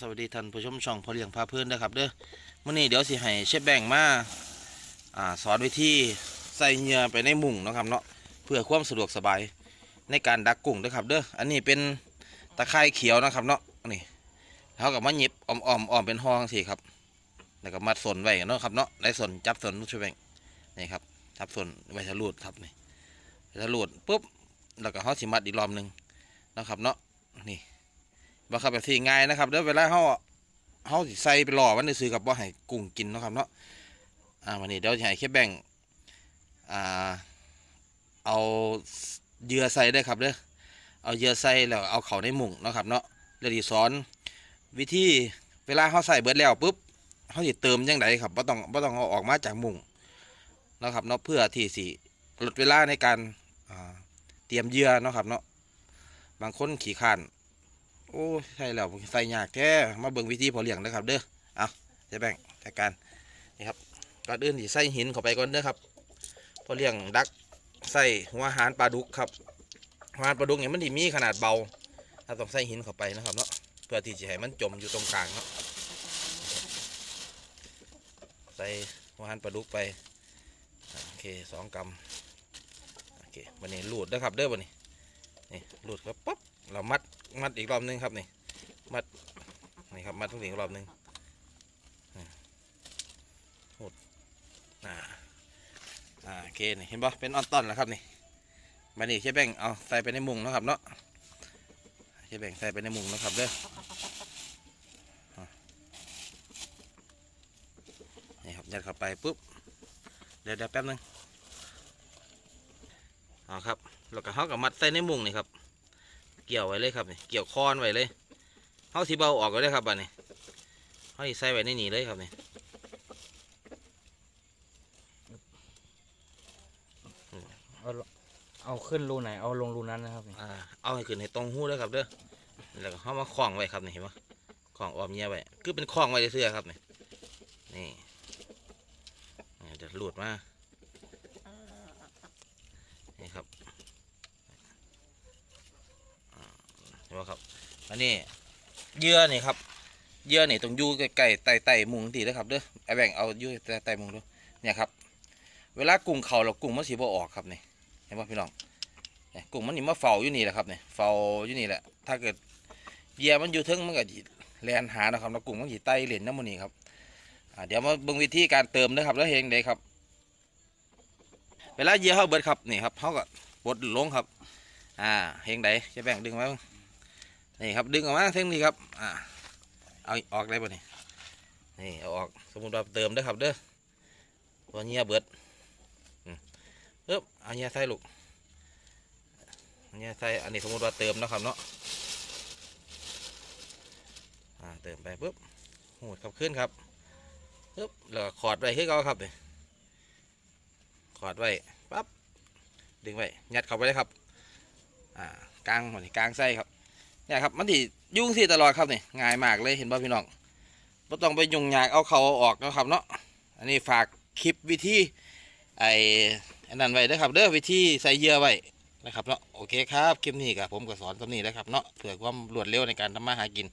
สวัสดีท่านผู้ชมช่องพอเลี้ยงพาเพื่อนนะครับเด้อมื่อนี้เดี๋ยวสิให้เชฟแบงมาอ่าสอนวิธีใส่เหยื่อไปในมุ้งนะครับเนาะเพื่อความสะดวกสบายในการดักกุ้งเด้อครับเด้ออันนี้เป็นตะไคร่เขียวนะครับเนาะนี่เขากับมาหยิบอ้อมอ้อมอ้อมเป็นห้องสิครับแล้วก็มัดสนไว้เนาะครับเนาะในสนจับสนลูกเชฟแบงนี่ครับจับสนไว้ทะลุดครับนี่ทะลุดปุ๊บแล้วก็เขาสิมัดอีกรอบหนึ่งนะครับเนาะนี่ บ่ครับแบบที่ง่ายนะครับเดี๋ยวเวลาเฮาเฮาสิใส่ไปหล่อมันซื้อกับบ่ให้กุ้งกินนะครับเนาะอ่าวันนี้เดี๋ยวจะให้แค่แบ่งอ่าเอาเยื่อใส่ได้ครับเด้อเอาเยื่อใส่แล้วเอาเขาในมุงนะครับเนาะแล้วดิสอน วิธีเวลาเฮาใส่เบิดแล้วปุ๊บเฮาสิเติมจังไดครับบ่าต้องบ่าต้องเอาออกมาจากมุงนะครับเนาะเพื่อที่สิลดเวลาในการเตรียมเยื่อนะครับเนาะบางคนขี้ข้าน โอ้ใช่แล้วใส่ยากแท้มาเบิ่งวิธีพอเลี้ยงนะครับ เด้อเอาใช้แบ่งจัดการนี่ครับก่อนอื่นที่ใส่หินเข้าไปก่อนเด้อครับพอเลี้ยงดักใส่หัวอาหารปลาดุกครับหัวอาหารปลาดุกเนี่ยมันดีมีขนาดเบาเราต้องใส่หินเข้าไปนะครับเนาะเพื่อที่จะให้มันจมอยู่ตรงกลางเนาะใส่หัวอาหารปลาดุกไปโอเคสองกำโอเควันนี้ลูดเด้อครับเด้อวันนี้นี่ลูดครับปั๊บ เรามัดมัดอีกรอบหนึงครับนี่มัดนี่ครับมัดทั้งสี่อีกรอบหนึงอ่าหดอ่าอ่าโอเคนี่เห็นปะเป็นออนตอนแล้วครับนี่มานี่เชฟแบงเอาใส่ไปในมุงนะครับเนาะเชฟแบงใส่ไปในมุงนะครับเด้อนี่ครับยัดเข้าไปปุ๊บเดี๋ยวเดี๋ยวแป๊บนึงเอาครับแล้วก็เขากับมัดใส่ในมุงนี่ครับ กี่ยวไว้เลยครับนี่เกี่ยวคอนไว้เลยเขาสีเบาออกไว้เลยครับบัดนี้เขาสิใส่ไว้ในนี่เลยครับนี่เอาลเอาขึ้นรูไหนเอาลงรูนั้นนะครับนี่อ่าเอาให้ขึ้นให้ตรงหูเลยครับเด้อแล้วก็เขามาคล้องไว้ครับนี่เห็นปะคล้องออมเงี้ยไว้คือเป็นคล้องไว้เสื้อๆครับนี่นี่นี่เดี๋ยวหลุดมานี่ครับอ่าเห็นปะครับ อันนี้เยื่อนี่ครับเยื่อนี่ตรงยู่ใกล้ๆใต้ใต้มุงทีนะครับเด้อไอแบ่งเอายู่ใต้ใต้มุงดูเนี่ยครับ เวลากุ้งเขาเรากุ้งมันสีบ่ออกครับนี่เห็นปะพี่น้องเนี่ยกุ้งมันนี่มาเฝ้าอยู่นี่แหละครับเนี่ยเฝ้าอยู่นี่แหละ ถ้าเกิดเหยียมันอยู่ทึงมันก็แลนหานะครับแล้วกุ้งมันสิไต่เหรียญน้ำมันนี่ครับเดี๋ยวมาเบิ่งวิธีการเติมนะครับแล้วเฮงเด้ครับ เวลาเหยียเขาเบิดครับนี่ครับเขาก็บดลงครับ อ่าเฮงใดจะแบ่งดึงมาเบิ่ง นี่ครับดึงออกมาเท่งนี้ครับอ่าเอาออกได้ป่ะนี่นี่เอาออกสมมติว่าเติมเด้ครับเด้อตัวเหยียเบิดอืมปึ๊บเอาเหยียใส่ลูกเนี่ยใส่อันนี้สมมติว่าเติมนะครับเนาะอ่าเติมไปปุ๊บหูดขับขึ้นครับปุ๊บแล้วขอดไว้ให้เขาครับเนี่ยขอดไว้ปั๊บดึงไว้ยัดเข้าไปเลยครับอ่ากลางหมดกลางไส้ครับ เนี่ยครับมันติยุ่งสิตลอดครับนี่ง่ายมากเลยเห็นป่ะพี่น้องไม่ต้องไปยุ่งยากเอาเขาออกนะครับเนาะอันนี้ฝากคลิปวิธีไอ้อันนั้นไว้นะครับเด้อวิธีใส่เหยื่อไว้นะครับเนาะโอเคครับคลิปนี้กับผมก็สอนตรงนี้แล้วครับเนาะเผื่อความรวดเร็วในการทำมาหากิน